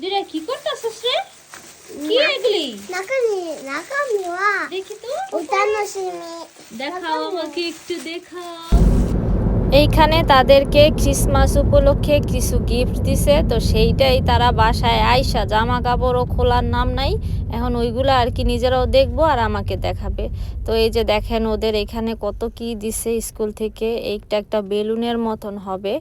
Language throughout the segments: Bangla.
দুইটা কি করতেছিস রে? কি এগুলি? নাকামি নাকামি ওয়া দেখি তো। ওটা নসিমি দেখাও আমাকে একটু দেখাও। এইখানে তাদেরকে ক্রিসমাস উপলক্ষে কিছু গিফট দিছে, তো সেইটাই তারা বাসায় আইসা জামা কাপড়ও খোলার নাম নাই, এখন ওইগুলো আর কি নিজেরাও দেখব আর আমাকে দেখাবে। তো এই যে দেখেন ওদের এখানে কত কি দিছে স্কুল থেকে, এইটা একটা বেলুনের মতন হবে।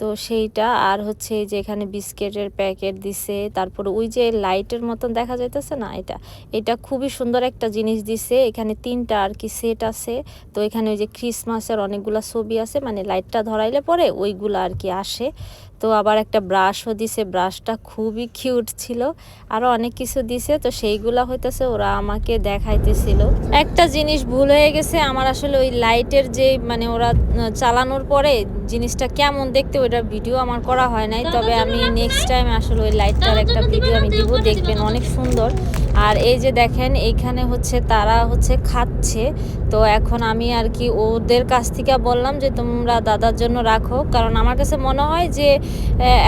তো সেইটা আর হচ্ছে এই যে এখানে বিস্কিটের প্যাকেট দিছে, তারপর ওই যে লাইটের মতন দেখা যাইতেছে না এটা? এটা খুবই সুন্দর একটা জিনিস দিছে, এখানে তিনটা আর কি সেট আছে। তো এখানে ওই যে ক্রিসমাসের অনেকগুলা ছবি আছে মানে লাইটটা ধরাইলে পরে ওইগুলো আর কি আসে। তো আবার একটা ব্রাশও দিছে। ব্রাশটা খুবই কিউট ছিল। আরও অনেক কিছু দিছে। তো সেইগুলা হইতেছে ওরা আমাকে দেখাইতেছিল। একটা জিনিস ভুল হয়ে গেছে। আমার আসলে ওই লাইটের যে মানে ওরা চালানোর পরে জিনিসটা কেমন দেখতে ওইটার ভিডিও আমার করা হয় নাই। তবে আমি নেক্সট টাইম আসলে ওই লাইটটার একটা ভিডিও আমি দিব। দেখবেন অনেক সুন্দর। আর এই যে দেখেন, এইখানে হচ্ছে তারা হচ্ছে খাচ্ছে। তো এখন আমি আর কি ওদের কাছ থেকে বললাম যে, তোমরা দাদার জন্য রাখো। কারণ আমার কাছে মনে হয় যে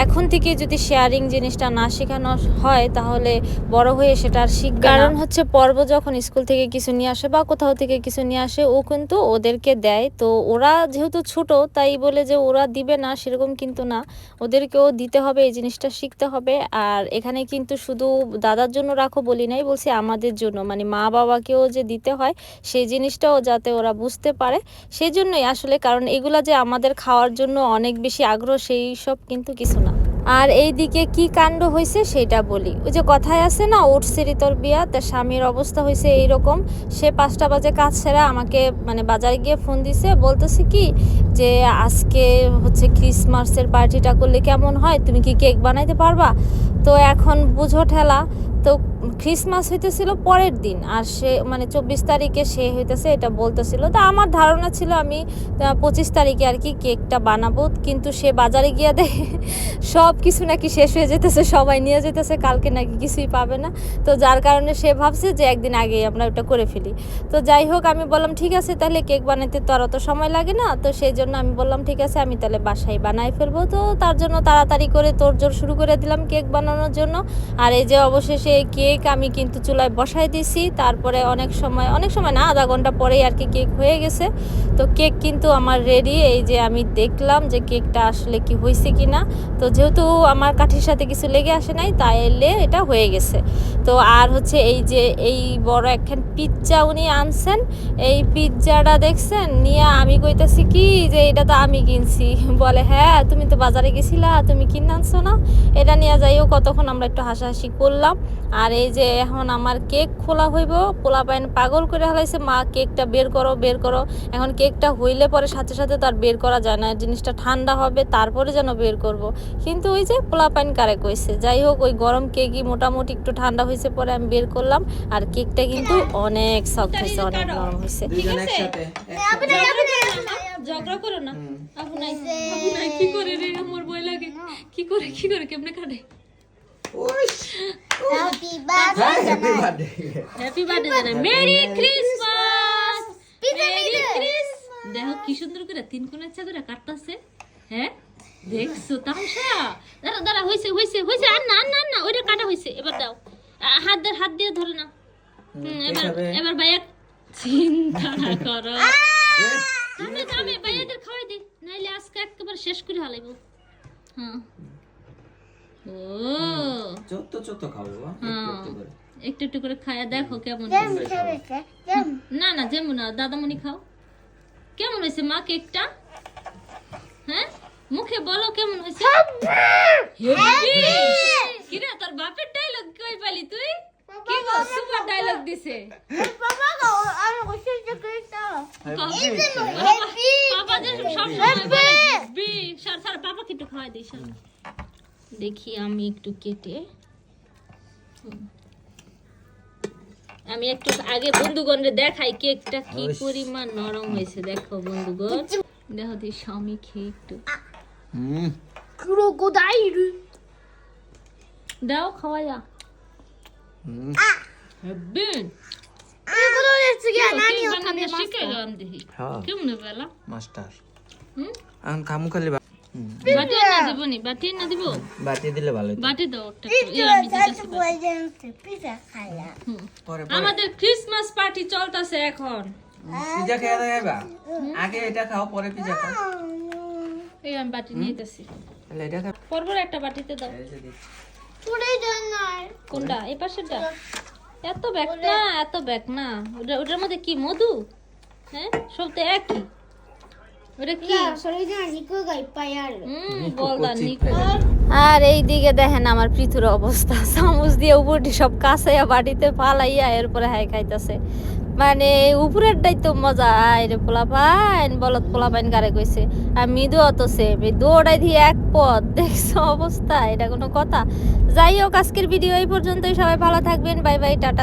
এখন থেকে যদি শেয়ারিং জিনিসটা না শেখানো হয়, তাহলে বড় হয়ে সেটা আর শিখবে কারণ হচ্ছে পর্ব যখন স্কুল থেকে কিছু নিয়ে আসে বা কোথাও থেকে কিছু নিয়ে আসে, ও কিন্তু ওদেরকে দেয়। তো ওরা যেহেতু ছোট, তাই বলে যে ওরা দিবে না, সেরকম কিন্তু না। ওদেরকেও দিতে হবে, এই জিনিসটা শিখতে হবে। আর এখানে কিন্তু শুধু দাদার জন্য রাখো বলি নাই, বলছি আমাদের জন্য। মানে মা বাবাকেও যে দিতে হয়, সেই জিনিসটাও যাতে ওরা বুঝতে পারে। সেই জন্যই আসলে, কারণ এগুলা যে আমাদের খাওয়ার জন্য অনেক বেশি আগ্রহ, সেই সব কিন্তু কিছু না। আর এই দিকে কি কাণ্ড হয়েছে সেটা বলি। ওই যে কথায় আছে না ওর তোর বিয়া তার স্বামীর অবস্থা হয়েছে এইরকম। সে পাঁচটা বাজে কাজ সেরা আমাকে মানে বাজারে গিয়ে ফোন দিছে, বলতেছে কি যে, আজকে হচ্ছে ক্রিসমাসের পার্টিটা করলে কেমন হয়? তুমি কি কেক বানাইতে পারবা? তো এখন বুঝো ঠেলা তো ক্রিসমাস হইতেছিল পরের দিন আর সে মানে চব্বিশ তারিখে সে হইতেছে এটা বলতেছিল। তো আমার ধারণা ছিল আমি পঁচিশ তারিখে আর কি কেকটা বানাবো, কিন্তু সে বাজারে গিয়ে দেখে সব কিছু নাকি শেষ হয়ে যেতেছে, সবাই নিয়ে যেতেছে, কালকে নাকি কিছুই পাবে না। তো যার কারণে সে ভাবছে যে একদিন আগেই আমরা ওটা করে ফেলি। তো যাই হোক, আমি বললাম, ঠিক আছে, তাহলে কেক বানাতে তো আর অত সময় লাগে না। তো সেই জন্য আমি বললাম, ঠিক আছে, আমি তাহলে বাসায় বানাই ফেলব। তো তার জন্য তাড়াতাড়ি করে তোড়জোড় শুরু করে দিলাম কেক বানানোর জন্য। আর এই যে অবশেষে কেক আমি কিন্তু চুলায় বসাই দিছি। তারপরে অনেক সময় অনেক সময় না, আধা ঘণ্টা পরেই আর কি কেক হয়ে গেছে। তো কেক কিন্তু আমার রেডি এই যে আমি দেখলাম যে কেকটা আসলে কি হয়েছে কি না তো যেহেতু আমার কাঠির সাথে কিছু লেগে আসে নাই তাই এলে এটা হয়ে গেছে। তো আর হচ্ছে এই যে, এই বড় একখান পিৎজা উনি আনছেন। এই পিৎজাটা দেখছেন? নিয়ে আমি কইতাছি, কি যে এটা তো আমি কিনছি? বলে হ্যাঁ তুমি তো বাজারে গেছিলা, তুমি কিনে আনছো না? এটা নিয়ে যাইও কতক্ষণ আমরা একটু হাসাহাসি করলাম। আর এই যে এখন আমার কেক খোলা হইব পোলা পাইন পাগল করে হালাইছে মা কেকটা বের করো বের করো। এখন কেকটা হইলে পরে সাথে সাথে তো আর বের করা যায় না জিনিসটা ঠান্ডা হবে তারপরে যেন বের করব। কিন্তু ওই যে পোলা পাইন কারে কইছে যাই হোক ওই গরম কেকই মোটামুটি একটু ঠান্ডা হয়েছে পরে আমি বের করলাম আর কেকটা কিন্তু অনেক সফট হয়েছে অনেক নরম হয়েছে ঝগড়া করো না। আপু নাই কি করে রে? আমার ভয় লাগে। কি করে কি করে? কেমনে কাটে হ্যাপি বার্থডে হ্যাঁ happy birthday happy birthday merry Christmas merry Chris দেখো কি সুন্দর করে তিন কোণ ইচ্ছা করে কাটতাছে হ্যাঁ? দেখছ তামসা দাঁড়া দাঁড়া হইছে হইছে হইছে। আর না না না ওইটা কাটা হইছে। এবার দাও। হাত দিয়ে হাত দিয়ে ধরে না হুম, এবার এবার ভাইয়া চিন্তা না করো। থামে থামে ভাইয়াদের খাওয়াই দে। নাইলে আজকে একেবারে শেষ করে হালাইবো। হ্যাঁ। ও। বা হ্যাঁ। একটু একটু করে। একটু একটু করে খায়া দেখো কেমন জেম হয়েছে। খেয়েছে জেম না না যেমন না দাদামণি খাও। কেমন হয়েছে মা কেকটা? হ্যাঁ? মুখে বলো কেমন হয়েছে। কিরে তোর বাপের ডায়লগ কই পালি তুই? কি গো সুপার ডায়লগ দিছে। বাবা গো আমি কইছি? যে কইতা যে সব সময় বলে বি সার সার পাপা একটু খাওয়াই দিই সার। দেখি আমি একটু কেটে। আমি একটু আগে বন্ধুগণরে দেখাই কেকটা কি। পরিমাণ নরম হয়েছে। দেখো বন্ধুগণ। দেখো দি স্বামী খেয়ে একটু। ক্রোকোডাইল দাও খাওয়া যা হুম। বিন এগুলো হচ্ছে কি নানি বানাতে শিখে গেলাম দেখি। হ্যাঁ। কেমন বেলা? মাস্টার। হুম? কামু খালি। বাটি না দিব বাটি দিব? বাটি দিলে ভালো বাটি দাও আমাদের ক্রিসমাস পার্টি চলতেছে এখন। পিজা খেয়ে দেখাইবা আগে এটা খাও পরে পিজা খাও। এই আমি বাটি নিয়ে তাহলে এটা খাও। পরপর একটা বাটিতে দাও। পুরে কোনটা? এই পাশেরটা? এত ব্যাগ না এত ব্যাগ না। ওটা ওটার মধ্যে কি? মধু? হ্যাঁ? সব তো একই। আর এই দিকে দেখেন আমার পৃথুর অবস্থা। চামচ দিয়ে উপরটি সব পালাইয়া এরপরে হাই খাইতেছে। মানে উপরেরটাই তো মজা আরে পোলা পাইন বলত পোলা পাইন গারে কইছে? আর মৃদু অত সেম এই দৌড়াই দিয়ে এক পথ। দেখছ অবস্থা এটা কোনো কথা? যাই হোক আজকের ভিডিও এই পর্যন্তই। সবাই ভালো থাকবেন। Bye bye tata.